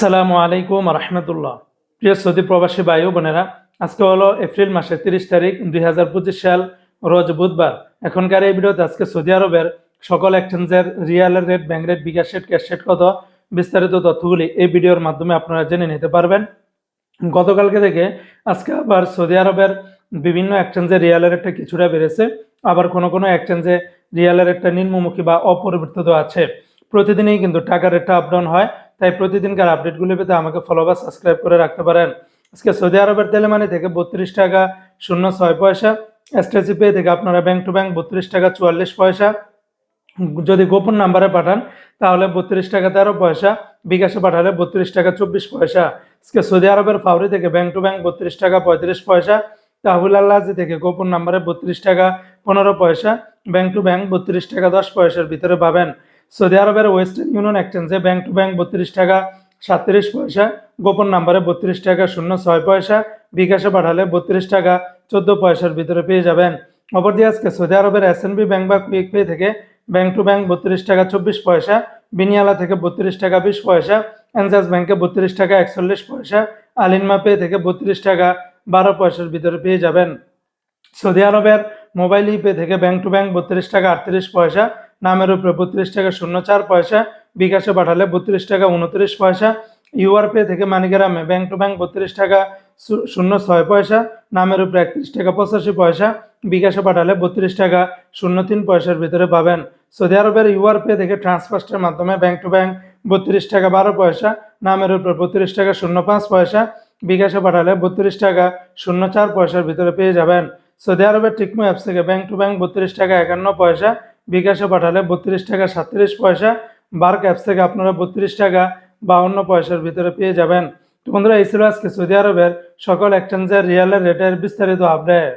আসসালামু আলাইকুম রহমতুল্লাহ প্রিয় সৌদি প্রবাসী ভাই বোনেরা, আজকে হলো এপ্রিল মাসের তিরিশ তারিখ, দুই হাজার পঁচিশ সাল, রোজ বুধবার। এখনকার এই ভিডিওতে আজকে সৌদি আরবের সকল এক্সচেঞ্জের রিয়ালের rate, bank rate, bKash rate, cash rate কত, বিস্তারিত তথ্যগুলি এই ভিডিওর মাধ্যমে আপনারা জেনে নিতে পারবেন। গতকালকে থেকে আজকে আবার সৌদি আরবের বিভিন্ন এক্সচেঞ্জে রিয়ালের রেটটা কিছুটা বেড়েছে। আবার কোনো কোনো এক্সচেঞ্জে রিয়ালের রেটটা নিম্নমুখী বা অপরিবর্তিত আছে। প্রতিদিনই কিন্তু টাকার রেটটা আপ ডাউন হয়। তাই প্রতিদিনকার আপডেটগুলি পেতে আমাকে ফলো বা সাবস্ক্রাইব করে রাখতে পারেন। আজকে সৌদি আরবের তেলে তেলেমানি থেকে বত্রিশ টাকা শূন্য ছয় পয়সা এসটিসি পে থেকে আপনারা ব্যাংক টু ব্যাংক বত্রিশ টাকা চুয়াল্লিশ পয়সা। যদি গোপন নাম্বারে পাঠান, তাহলে বত্রিশ টাকা তেরো পয়সা, বিকাশে পাঠালে বত্রিশ টাকা চব্বিশ পয়সা। আজকে সৌদি আরবের ফাউরি থেকে ব্যাংক টু ব্যাংক বত্রিশ টাকা পঁয়ত্রিশ পয়সা, তাহুল আল্লাহি থেকে গোপন নাম্বারে বত্রিশ টাকা পনেরো পয়সা ব্যাংক টু ব্যাংক বত্রিশ টাকা দশ পয়সার ভিতরে পাবেন। সৌদি আরবের ওয়েস্টার্ন ইউনিয়ন এক্সচেঞ্জে ব্যাংক টু ব্যাংক বত্রিশ টাকা, সাতত্রিশ পয়সা, গোপন নাম্বারে বত্রিশ টাকা, শূন্য ছয় পয়সা, বিকাশে পাঠালে বত্রিশ টাকা, চোদ্দ পয়সার ভিতরে পেয়ে যাবেন। অপরদিকে আজকে সৌদি আরবের এস ব্যাংক বা কুইক পে থেকে ব্যাংক টু ব্যাংক বত্রিশ টাকা, চব্বিশ পয়সা, বিনিয়ালা থেকে বত্রিশ টাকা, বিশ পয়সা, এনজাস ব্যাংকে বত্রিশ টাকা, একচল্লিশ পয়সা, আলিনমা পে থেকে বত্রিশ টাকা, বারো পয়সার ভিতরে পেয়ে যাবেন। সৌদি আরবের মোবাইল ইপে থেকে ব্যাংক টু ব্যাংক বত্রিশ টাকা, আটত্রিশ পয়সা নামের উপরে বত্রিশ টাকা শূন্য চার পয়সা, বিকাশে পাঠালে বত্রিশ টাকা উনত্রিশ পয়সা ইউআর পে থেকে মানিগ্রামে ব্যাংক টু ব্যাংক বত্রিশ টাকা শূন্য ছয় পয়সা, নামের উপরে একত্রিশ টাকা পঁচাশি পয়সা, বিকাশে পাঠালে বত্রিশ টাকা শূন্য তিন পয়সার ভিতরে পাবেন। সৌদি আরবের ইউআর পে থেকে ট্রান্সফার্স্টের মাধ্যমে ব্যাংক টু ব্যাংক বত্রিশ টাকা বারো পয়সা, নামের উপরে বত্রিশ টাকা শূন্য পাঁচ পয়সা, বিকাশে পাঠালে বত্রিশ টাকা শূন্য চার পয়সার ভিতরে পেয়ে যাবেন। সৌদি আরবের টিকমো অ্যাপস থেকে ব্যাংক টু ব্যাংক বত্রিশ টাকা একান্ন পয়সা বিকাশে পাঠালে বত্রিশ টাকা সাতত্রিশ পয়সা, বার্ক অ্যাপস থেকে আপনারা বত্রিশ টাকা বাউন্ন পয়সার ভিতরে পেয়ে যাবেন। তো বন্ধুরা, এই ছিল আজকে সৌদি আরবের সকল এক্সচেঞ্জের রিয়ালের রেটের বিস্তারিত আপডেট